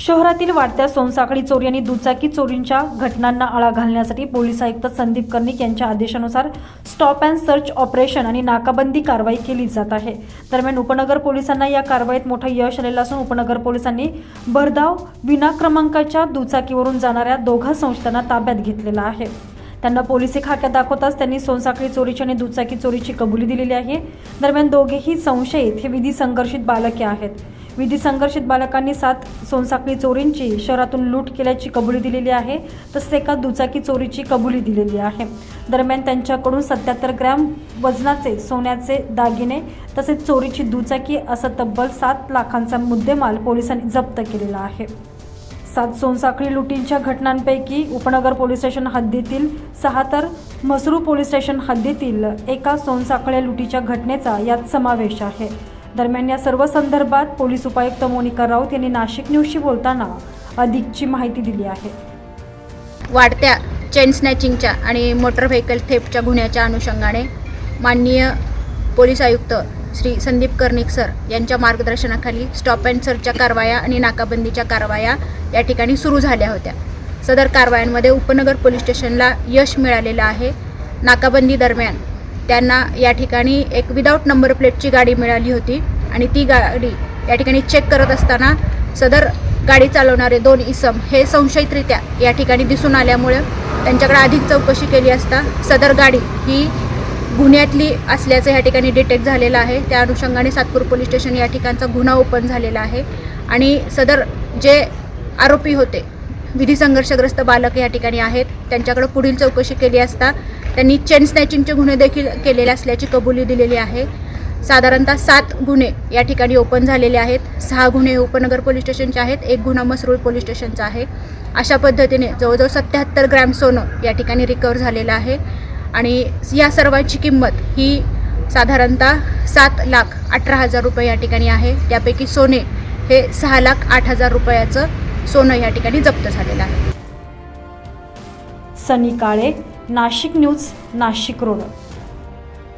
शहरातील वाढत्या सोनसाखळी चोरी आणि दुचाकी चोरींच्या घटनांना आळा घालण्यासाठी पोलीस आयुक्त संदीप कर्णिक यांच्या आदेशानुसार स्टॉप अँड सर्च ऑपरेशन आणि नाकाबंदी कारवाई केली जात आहे. दरम्यान उपनगर पोलिसांना या कारवाईत मोठं यश आलेलं असून उपनगर पोलिसांनी भरधाव विना क्रमांकाच्या दुचाकीवरून जाणाऱ्या दोघा संस्थांना ताब्यात घेतलेला आहे. त्यांना पोलिसी खाक्यात दाखवताच त्यांनी सोनसाखळी चोरीची आणि दुचाकी चोरीची कबुली दिलेली आहे. दरम्यान दोघेही संशयित हे विधी संघर्षित बालके आहेत. विधी संघर्षित बालकांनी सात सोनसाखळी चोरींची शहरातून लूट केल्याची कबुली दिलेली आहे तसेच एका दुचाकी चोरीची कबुली दिलेली आहे. दरम्यान त्यांच्याकडून सत्याहत्तर ग्रॅम वजनाचे सोन्याचे दागिने तसेच चोरीची दुचाकी असं तब्बल सात लाखांचा मुद्देमाल पोलिसांनी जप्त केलेला आहे. सात सोनसाखळी लुटींच्या घटनांपैकी उपनगर पोलीस स्टेशन हद्दीतील सहा तर मसरू पोलीस स्टेशन हद्दीतील एका सोनसाखळ्या लुटीच्या घटनेचा यात समावेश आहे. दरम्यान या सर्व संदर्भात पोलीस उपायुक्त मोनिका राऊत यांनी नाशिक न्यूजशी बोलताना अधिकची माहिती दिली आहे. वाढत्या चेन स्नॅचिंगच्या आणि मोटर व्हेकल थेपच्या गुन्ह्याच्या अनुषंगाने माननीय पोलीस आयुक्त श्री संदीप कर्णिक सर यांच्या मार्गदर्शनाखाली स्टॉप अँड सर्चच्या कारवाया आणि नाकाबंदीच्या कारवाया या ठिकाणी सुरू झाल्या होत्या. सदर कारवायांमध्ये उपनगर पोलीस स्टेशनला यश मिळालेलं आहे. नाकाबंदी दरम्यान त्यांना या ठिकाणी एक विदाऊट नंबर प्लेटची गाडी मिळाली होती. आणि ती गाडी या ठिकाणी चेक करत असताना सदर गाडी चालवणारे दोन इसम हे संशयितरित्या या ठिकाणी दिसून आल्यामुळं त्यांच्याकडे अधिक चौकशी केली असता सदर गाडी ही गुन्ह्यातली असल्याचं या ठिकाणी डिटेक्ट झालेलं आहे. त्या अनुषंगाने सातपूर पोलीस स्टेशन या ठिकाणचा गुन्हा ओपन झालेला आहे. आणि सदर जे आरोपी होते विधी संघर्षग्रस्त बालक या ठिकाणी आहेत. त्यांच्याकडे पुढील चौकशी केली असता त्यांनी चेन स्नॅचिंगचे गुन्हे देखील केलेले असल्याची कबुली दिलेली आहे. साधारणतः सात गुन्हे या ठिकाणी ओपन झालेले आहेत. सहा गुन्हे उपनगर पोलीस स्टेशनचे आहेत. एक गुन्हा मसरूळ पोलीस स्टेशनचा आहे. अशा पद्धतीने जवळजवळ सत्याहत्तर ग्रॅम सोनं या ठिकाणी रिकवर झालेलं आहे. आणि या सर्वांची किंमत ही साधारणतः सात लाख अठरा हजार रुपये या ठिकाणी आहे. त्यापैकी सोने हे सहा लाख आठ हजार रुपयाचं सोनं या ठिकाणी जप्त झालेलं आहे. Sunny Kale Nashik news Nashik road.